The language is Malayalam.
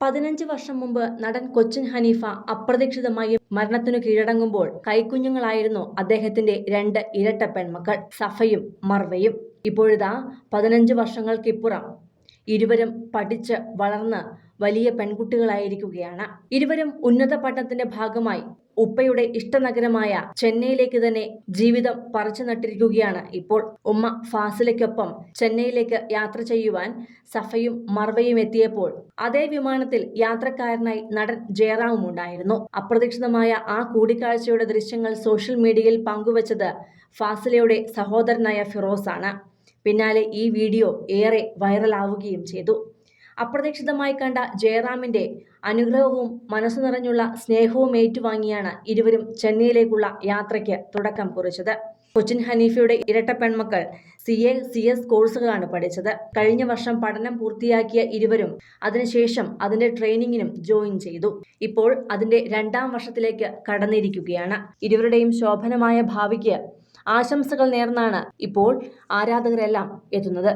പതിനഞ്ച് വർഷം മുമ്പ് നടൻ കൊച്ചിൻ ഹനീഫ അപ്രതീക്ഷിതമായി മരണത്തിനു കീഴടങ്ങുമ്പോൾ കൈക്കുഞ്ഞുങ്ങളായിരുന്നു അദ്ദേഹത്തിന്റെ രണ്ട് ഇരട്ട പെൺമക്കൾ സഫയും മർവയും. ഇപ്പോഴിതാ പതിനഞ്ച് വർഷങ്ങൾക്കിപ്പുറം ഇരുവരും പഠിച്ച് വളർന്ന് വലിയ പെൺകുട്ടികളായിരിക്കുകയാണ്. ഇരുവരും ഉന്നത പഠനത്തിന്റെ ഭാഗമായി ഉപ്പയുടെ ഇഷ്ടനഗരമായ ചെന്നൈയിലേക്ക് തന്നെ ജീവിതം പറിച്ചു നട്ടിരിക്കുകയാണ്. ഇപ്പോൾ ഉമ്മ ഫാസിലയ്ക്കൊപ്പം ചെന്നൈയിലേക്ക് യാത്ര ചെയ്യുവാൻ സഫയും മർവയും എത്തിയപ്പോൾ അതേ വിമാനത്തിൽ യാത്രക്കാരനായി നടൻ ജയറാമും ഉണ്ടായിരുന്നു. അപ്രതീക്ഷിതമായ ആ കൂടിക്കാഴ്ചയുടെ ദൃശ്യങ്ങൾ സോഷ്യൽ മീഡിയയിൽ പങ്കുവച്ചത് ഫാസിലയുടെ സഹോദരനായ ഫിറോസ് ആണ് പിന്നാലെ ഈ വീഡിയോ ഏറെ വൈറലാവുകയും ചെയ്തു. അപ്രതീക്ഷിതമായി കണ്ട ജയറാമിന്റെ അനുഗ്രഹവും മനസ്സു നിറഞ്ഞുള്ള സ്നേഹവും ഏറ്റുവാങ്ങിയാണ് ഇരുവരും ചെന്നൈയിലേക്കുള്ള യാത്രയ്ക്ക് തുടക്കം കുറിച്ചത്. കൊച്ചിൻ ഹനീഫയുടെ ഇരട്ട പെൺമക്കൾ സി എ സി എസ് കോഴ്സുകളാണ് പഠിച്ചത്. കഴിഞ്ഞ വർഷം പഠനം പൂർത്തിയാക്കിയ ഇരുവരും അതിനുശേഷം അതിന്റെ ട്രെയിനിങ്ങിനും ജോയിൻ ചെയ്തു. ഇപ്പോൾ അതിന്റെ രണ്ടാം വർഷത്തിലേക്ക് കടന്നിരിക്കുകയാണ്. ഇരുവരുടെയും ശോഭനമായ ഭാവിക്ക് ആശംസകൾ നേർന്നാണ് ഇപ്പോൾ ആരാധകരെല്ലാം എത്തുന്നത്.